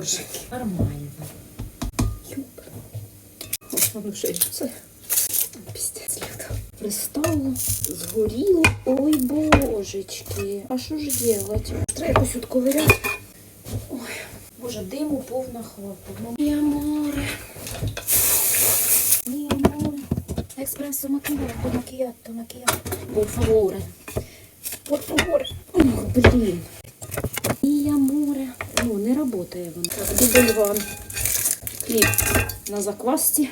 коржики. Нормально. Воно ще й це. Пристало, згоріло. Ой, божечки. А що ж делать? Треба якось відковиряти. Ой, боже, диму повна хата. Мія море. Мія море. Експресо макіято, макіято, макіято. Por favore. Ох, блін. Мія море. О, воно. Так, дубльван. Хліб на заквасці.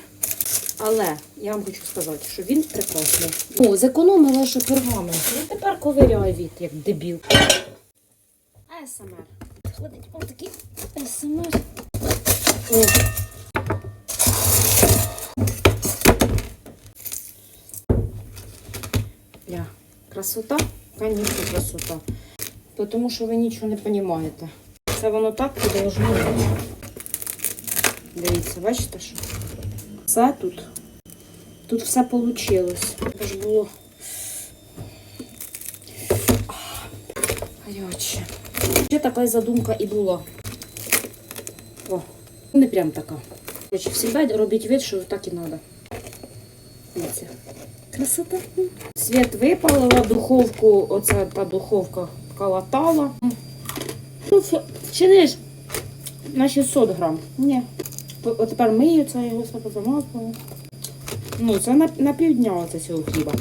Але я вам хочу сказати, що він прекрасний. О, зекономила ще пергамент. Ну тепер ковиряй від, як дебіл. АСМР. Ходить отакий АСМР. О. Красота? Конечно, красота. Тому що ви нічого не розумієте. Це воно так і должно бути. Дивіться, бачите, що? Все тут. Тут все вийшло. Це ж було. Гаряче. Ще така задумка і була. О, не прям така. Короче, завжди робіть вид, що так і треба. Дивіться. Красота. Світ випалила, духовку, оця та духовка калатала. Ф- вчиниш на 600 грам. Ні. П- От тепер мию це його все позамазала. Ну, це на, на півдня оце цього хліба.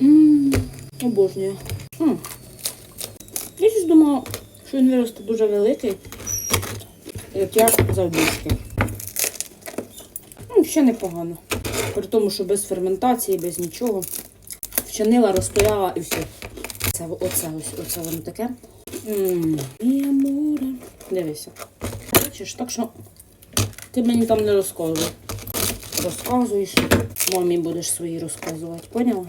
Ммм, обожнюю. М. Я щось думала, що він виросте дуже великий. Як я завдячки. Ну, ще непогано. При тому, що без ферментації, без нічого. Вчинила, розстояла і все. Це оце ось, оце воно таке. Ммм, Мія. Дивися. Бачиш, так що ти мені там не розказуй. Розказуєш, мамі будеш свої розказувати, поняла?